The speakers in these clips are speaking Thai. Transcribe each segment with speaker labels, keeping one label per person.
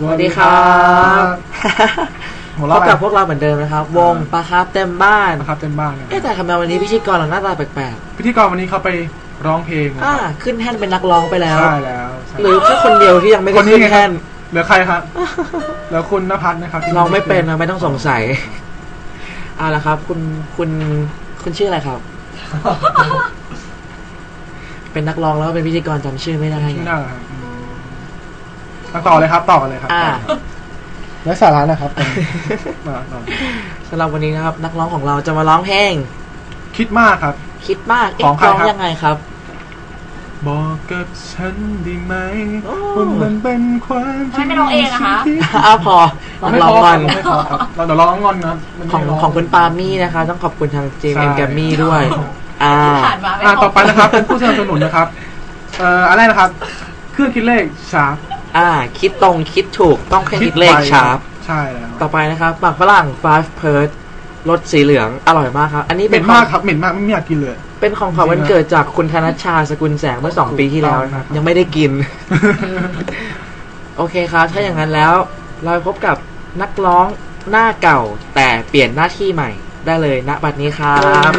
Speaker 1: สวัสดีครับ
Speaker 2: หัว
Speaker 1: พ
Speaker 2: เราะ
Speaker 1: บกับพวกเราเหมือนเดิมนะครับ วงปลาคาร์ฟเต็มบ้าน
Speaker 2: นะครับเต็มบ้านนะ
Speaker 1: เอ๊ะแต่ทำไมวันนี้พิธีกรเราหน้าตาแปลก
Speaker 2: พิธีกรวันนี้เขาไปร้องเพลง
Speaker 1: ๆ
Speaker 2: นะ
Speaker 1: อ่า
Speaker 2: ครับ
Speaker 1: ขึ้นแท่นเป็นนักร้องไปแล้ว
Speaker 2: ใช่แล้วใช่
Speaker 1: หรือแค่คนเดียวที่ยังไม่ได้
Speaker 2: คนนี้
Speaker 1: ขึ้น
Speaker 2: ไงครั
Speaker 1: แท่
Speaker 2: บ
Speaker 1: น
Speaker 2: เหลือใครครับแล้วคุณนภัสนะครับที่
Speaker 1: ร้องไม่เป็นนะไม่ต้องสงสัยเอาละครับ คุณคุณคุณชื่ออะไรครับ เป็นนักร้องแล้วเป็นพิธีกรจำชื่อไม่ได้
Speaker 2: ชื่อหน้าครับอืมมา ต่อเลยครับ ต่อกันเลยครับ
Speaker 1: อ่า
Speaker 2: และสาระนะครับมาต่อ
Speaker 1: สำหรับวันนี้นะครับ นักร้องของเราจะมาร้องเพลง
Speaker 2: คิดมากครับ
Speaker 1: คิดมากเอ๊ะ
Speaker 2: ของใคร
Speaker 1: ร้อง
Speaker 2: ครับ
Speaker 1: ยังไงครับ
Speaker 2: บอกกับฉันได้ไหม
Speaker 1: โอ้
Speaker 2: ว่ามันเป็นความ
Speaker 3: ทำไมไม่ร้องเองอะคะ
Speaker 1: อ้าวพอนัก
Speaker 2: ไม่
Speaker 1: ร้อง
Speaker 2: พอ
Speaker 1: ก่อน
Speaker 2: ไม่พอครับเราเดี๋ยวเราร้องงอนนะมัน
Speaker 1: ของ
Speaker 2: ไม่ร้
Speaker 1: ของคุณปามี่นะคะ ต้องขอบคุณทางเจม
Speaker 2: ใช่
Speaker 1: เอ็มแกมมี่ด้วย อ่า
Speaker 3: ผ่านมาไม่
Speaker 2: อ่า
Speaker 3: พ
Speaker 2: ต่อไปนะครับเป็นผู้สนับสนุนนะครับ เอ่ออะไรนะครับ เครื่องคิดเลขชาร์ป
Speaker 1: อ่า คิดตรงคิดถูกต้องแค่คิดเลข
Speaker 2: ไว
Speaker 1: ชาร์ป
Speaker 2: ใช่แล้ว
Speaker 1: ต่อไปนะครับปักฝรั่ง five p e r รสสีเหลืองอร่อยมากครับ อันนี้
Speaker 2: เห
Speaker 1: เป็
Speaker 2: ม็
Speaker 1: น
Speaker 2: น
Speaker 1: ขอ
Speaker 2: มางกครับเหม็นมากไม่อยากกินเลย
Speaker 1: เป็นของขวัญวันเกิดจากคุณธนชชาสกุลแสงเมื่อสองปีที่แล้วนะครับ ยังไม่ได้กิน โอเคครับ ถ้าอย่างนั้นแล้ว เราพบกับนักร้องหน้าเก่าแต่เปลี่ยนหน้าที่ใหม่ได้เลยณบัดนี้ครับ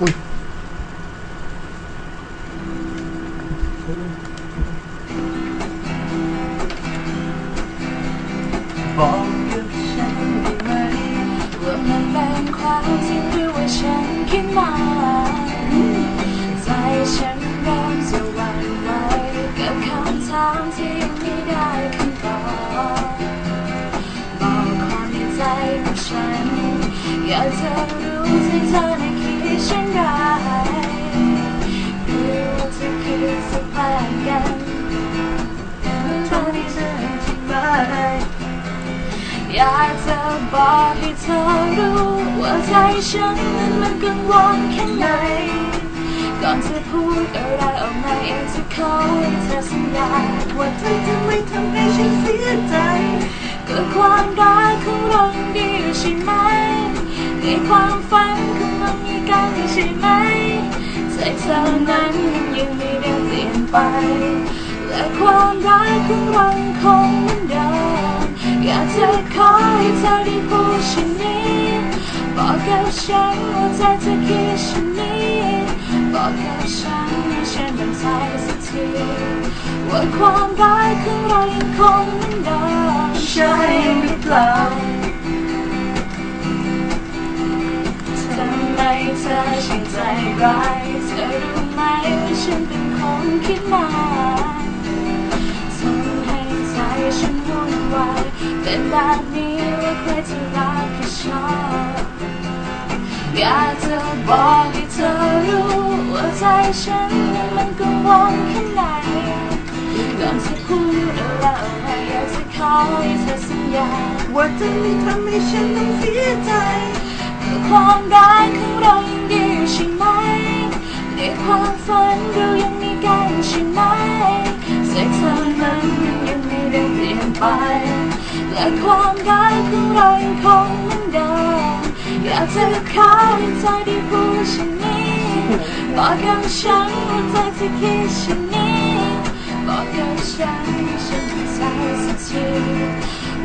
Speaker 2: อุ้ย
Speaker 3: บอก ฉันมาใจฉันเริ่มจะหวั่นไหวกับคำถามที่ยังไม่ได้คำตอบบอกความในใจของฉัน อยากจะรู้ที่เธอได้คิดเช่นไรหรือว่าจะคิดสักแปลกกันเธอได้เจอที่ไหมอยากจะบอกให้เธอรู้ว่าใจฉันนั้นมันกั อนจะพูดอะไรออกมาเองจะขอให้เธอสัญญาว่าเธอจะไม่ทำให้ฉันเสียใจเก็ความรักของเรายังดียู่ใช่ไหมในความฝันของเรามีกันใช่ไหมใจเธอนั้นยังไม่ได้เปลี่ยนไป และความรักของเรายังคงเหมือนเดิมอยากจะขอให้เธอได้พูดเช่นนี้บอกกับฉันว่าใจเธอคิดเช่น บอกกับฉันให้ฉันมั่นใจสักทีว่าความรักของเรายังคงเหมือนเดิมใช่หรือเปล่าทำไมเธอช่างใจร้ายเธอรู้ไหมว่าฉันเป็นคนคิดมากทำให้ใจฉันวุ่นวายเป็นแบบนี้ว่าใครจะรักก็ชอบอยากจะบอกให้เธอรู้ว่าใจ ฉันนั้นมันกังวลแค่ไหนก่อนจะพูดอะไรออกมาอยากจะขอให้เธอสัญญาว่าจะไม่ทำให้ฉันต้องเสียใจเพื่อความรักของเรายังดีอยู่ใช่ไหมในความฝันเรายังมีกันใช่ไหมใจเธอนั้นยังไม่ได้เปลี่ยนไปและความรักของเรายังคงเหมือนเดิมอยากจะขอให้เธอได้พูดเช่นนี้ บอกกับฉันว่าเธอจะคิดเช่นนี้บอกกับฉันฉันใจสักที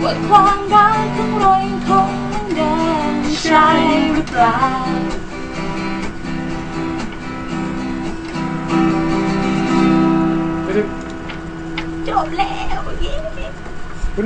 Speaker 3: ว่าความรักของเรายังคงเหมือนเดิมใช่หรือเปล่าจบแล้วเย้
Speaker 2: คุณ